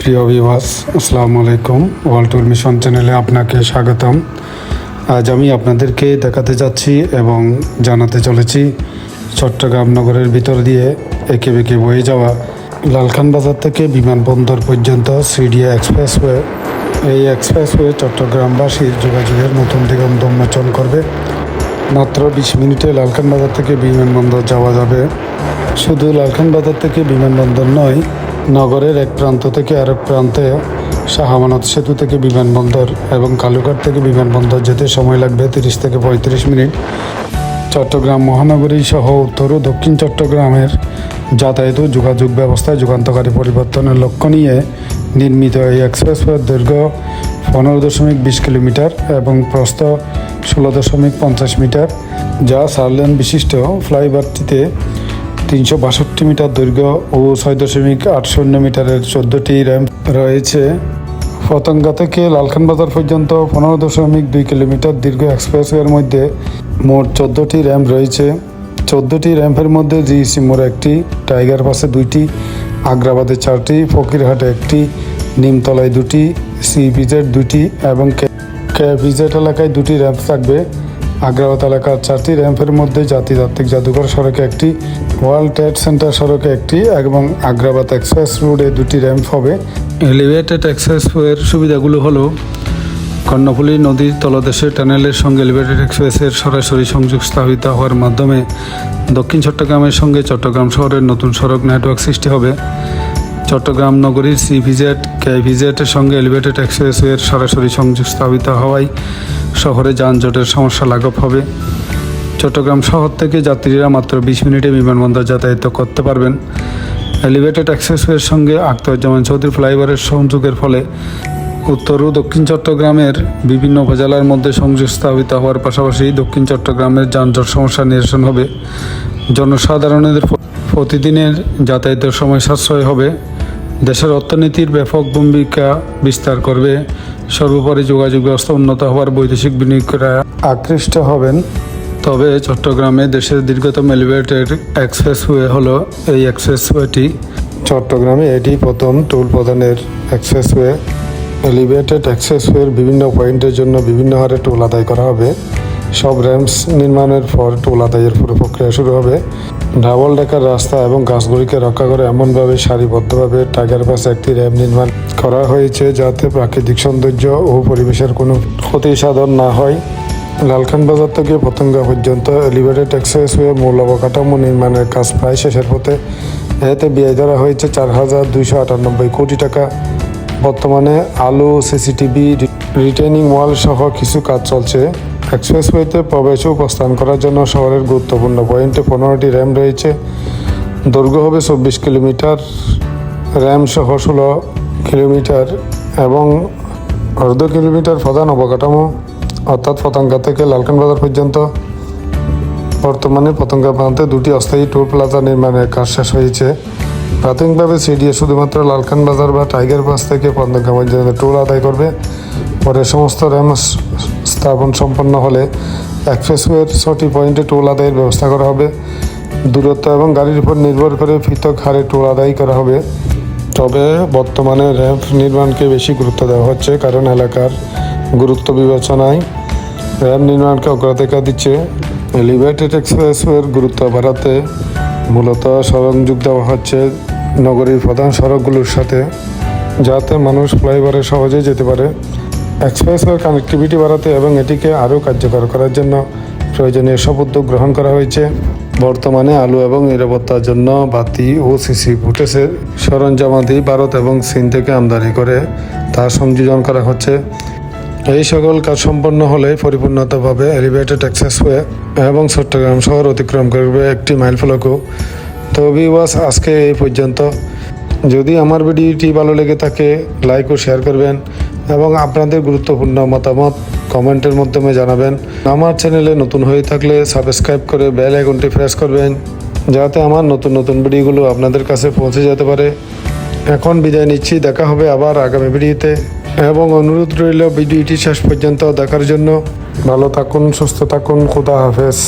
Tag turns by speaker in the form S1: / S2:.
S1: প্রিয় বিভাস আসসালামু আলাইকুম। ওয়ার্ল্ড টুর মিশন চ্যানেলে আপনাকে স্বাগতম। আজ আমি আপনাদেরকে দেখাতে যাচ্ছি এবং জানাতে চলেছি চট্টগ্রাম নগরের ভিতর দিয়ে একে বেঁকে বয়ে যাওয়া লালখান বাজার থেকে বিমানবন্দর পর্যন্ত সিডিয়া এক্সপ্রেসওয়ে। এই এক্সপ্রেসওয়ে চট্টগ্রামবাসীর যোগাযোগের নতুন দিগন্ত উন্মোচন করবে। মাত্র বিশ মিনিটে লালখান বাজার থেকে বিমানবন্দর যাওয়া যাবে। শুধু লালখান বাজার থেকে বিমানবন্দর নয় নগরের এক প্রান্ত থেকে আরেক প্রান্তে শাহ আমানত সেতু থেকে বিমানবন্দর এবং কালুঘাট থেকে বিমানবন্দর যেতে সময় লাগবে তিরিশ থেকে পঁয়ত্রিশ মিনিট। চট্টগ্রাম মহানগরী সহ উত্তর ও দক্ষিণ চট্টগ্রামের যাতায়াত ও যোগাযোগ ব্যবস্থায় যুগান্তকারী পরিবর্তনের লক্ষ্য নিয়ে নির্মিত এই এক্সপ্রেসওয়ের দৈর্ঘ্য পনেরো দশমিক বিশ কিলোমিটার এবং প্রস্থ ষোলো দশমিক পঞ্চাশ মিটার, যা সারলেন বিশিষ্ট ফ্লাইওভারটিতে তিনশো বাষট্টি মিটার দৈর্ঘ্য ও ছয় দশমিক আট শূন্য মিটারের চোদ্দোটি র্যাম্প রয়েছে। পতঙ্গা থেকে লালখান বাজার পর্যন্ত পনেরো দশমিক দুই কিলোমিটার দীর্ঘ এক্সপ্রেসওয়ের মধ্যে মোট চোদ্দোটি র্যাম্প রয়েছে। চোদ্দোটি র্যাম্পের মধ্যে জিইসি মোড়ে একটি, টাইগার পাসে দুইটি, আগ্রাবাদে চারটি, ফকিরহাটে একটি, নিমতলায় দুটি, সি ভিজেড দুটি এবং কে ভিজেড এলাকায় দুটি র্যাম্প থাকবে। আগ্রাবাদ এলাকার চারটি র্যাম্পের মধ্যে জাতিতাত্ত্বিক জাদুঘর সড়কে একটি, ওয়ার্ল্ড ট্রেড সেন্টার সড়কে একটি এবং আগ্রাবাদ এক্সপ্রেস রোডে দুটি র্যাম্প হবে। এলিভেটেড এক্সপ্রেসওয়ের সুবিধাগুলো হলো, কর্ণফুলী নদীর তলদেশে টানেলের সঙ্গে এলিভেটেড এক্সপ্রেসের সরাসরি সংযোগ স্থাপিত হওয়ার মাধ্যমে দক্ষিণ চট্টগ্রামের সঙ্গে চট্টগ্রাম শহরের নতুন সড়ক নেটওয়ার্ক সৃষ্টি হবে। চট্টগ্রাম নগরীর সি ভিজেট কে ভিজেটের সঙ্গে এলিভেটেড এক্সপ্রেসওয়ের সরাসরি সংযোগ স্থাপিত হওয়ায় শহরে যানজটের সমস্যা লাঘব হবে। চট্টগ্রাম শহর থেকে যাত্রীরা মাত্র বিশ মিনিটে বিমানবন্দর যাতায়াত করতে পারবেন। এলিভেটেড এক্সপ্রেসওয়ের সঙ্গে আখতারুজ্জামান চৌধুরী ফ্লাইওভারের সংযোগের ফলে উত্তর ও দক্ষিণ চট্টগ্রামের বিভিন্ন উপজেলার মধ্যে সংযোগ স্থাপিত হওয়ার পাশাপাশি দক্ষিণ চট্টগ্রামের যানজট সমস্যা নিরসন হবে। জনসাধারণের প্রতিদিনের যাতায়াতের সময় সাশ্রয় হবে। দেশের অর্থনীতির ব্যাপক ভূমিকা বিস্তার করবে সর্বোপরি যোগাযোগ ব্যবস্থা উন্নত হওয়ার বৈদেশিক বিনিয়োগরা আকৃষ্ট হবেন। তবে চট্টগ্রামে দেশের দীর্ঘতম এলিভেটেড এক্সপ্রেসওয়ে হলো এই এক্সপ্রেসওয়েটি চট্টগ্রামে এটি প্রথম টোল প্রদানের এক্সপ্রেসওয়ে এলিভেটেড এক্সপ্রেসওয়ের বিভিন্ন পয়েন্টের জন্য বিভিন্ন হারে টোল আদায় করা হবে। সব র্যাম্পস নির্মাণের পর টোল আদায়ের পুরো প্রক্রিয়া শুরু হবে। ডাবল ডেকার রাস্তা এবং গাছগুলিকে রক্ষা করে এমনভাবে সারিবদ্ধভাবে টাইগার পাশে একটি র্যাম্প নির্মাণ করা হয়েছে যাতে প্রাকৃতিক সৌন্দর্য ও পরিবেশের কোনো ক্ষতি সাধন না হয়। লালখান বাজার থেকে পতঙ্গা পর্যন্ত এলিভেটেড এক্সপ্রেসওয়ে মূল অবকাঠামো নির্মাণের কাজ প্রায় শেষের পথে। এতে ব্যয় ধরা হয়েছে চার হাজার দুইশো আটানব্বই কোটি টাকা। বর্তমানে আলু, সিসিটিভি রিটেনিং ওয়াল সহ কিছু কাজ চলছে। এক্সপ্রেসওয়েতে প্রবেশ ও প্রস্থান করার জন্য শহরের গুরুত্বপূর্ণ পয়েন্টে পনেরোটি র্যাম রয়েছে। দৈর্ঘ্য হবে চব্বিশ কিলোমিটার, র্যাম সহ ষোলো কিলোমিটার এবং অর্ধ কিলোমিটার প্রধান অবকাঠামো, অর্থাৎ পতঙ্গা থেকে লালকান বাজার পর্যন্ত। বর্তমানে পতঙ্গা প্রান্তে দুটি অস্থায়ী টোল প্লাজা নির্মাণের কাজ শেষ হয়েছে। প্রাথমিকভাবে সিডিএ শুধুমাত্র লালকান বাজার বা টাইগার পাস থেকে পতঙ্গা পর্যন্ত টোল আদায় করবে। পরে সমস্ত র্যাম স্থাপন সম্পন্ন হলে এক্সপ্রেসওয়ের ছটি পয়েন্টে টোল আদায়ের ব্যবস্থা করা হবে। দূরত্ব এবং গাড়ির উপর নির্ভর করে পৃথক হারে টোল আদায় করা হবে। তবে বর্তমানে র্যাম্প নির্মাণকে বেশি গুরুত্ব দেওয়া হচ্ছে কারণ এলাকার গুরুত্ব বিবেচনায় র্যাম্প নির্মাণকে অগ্রাধিকার দিচ্ছে। এলিভেটেড এক্সপ্রেসওয়ের গুরুত্ব বাড়াতে মূলত সংযোগ দেওয়া হচ্ছে নগরীর প্রধান সড়কগুলোর সাথে, যাতে মানুষ ফ্লাইওভারে সহজেই যেতে পারে। এক্সপ্রেসওয়ে কানেক্টিভিটি বাড়াতে এবং এটিকে আরও কার্যকর করার জন্য প্রয়োজনীয় সব উদ্যোগ গ্রহণ করা হয়েছে। বর্তমানে আলু এবং নিরাপত্তার জন্য বাতি ও সিসি ফুটেজের সরঞ্জামাদি ভারত এবং চীন থেকে আমদানি করে তা সংযোজন করা হচ্ছে। এই সকল কাজ সম্পন্ন হলে পরিপূর্ণতাভাবে এলিভেটেড এক্সেসওয়ে এবং চট্টগ্রাম শহর অতিক্রম করবে একটি মাইল ফলকও তো বিবাস আজকে এই পর্যন্ত। যদি আমার ভিডিওটি ভালো লেগে থাকে লাইক ও শেয়ার করবেন এবং আপনাদের গুরুত্বপূর্ণ মতামত কমেন্টের মাধ্যমে জানাবেন। আমার চ্যানেলে নতুন হয়ে থাকলে সাবস্ক্রাইব করে বেল আইকনটি প্রেস করবেন, যাতে আমার নতুন নতুন ভিডিওগুলো আপনাদের কাছে পৌঁছে যেতে পারে। এখন বিদায় নিচ্ছি, দেখা হবে আবার আগামী ভিডিওতে। এবং অনুরোধ রইল ভিডিওটি শেষ পর্যন্ত দেখার জন্য। ভালো থাকুন, সুস্থ থাকুন, খুদা হাফেজ।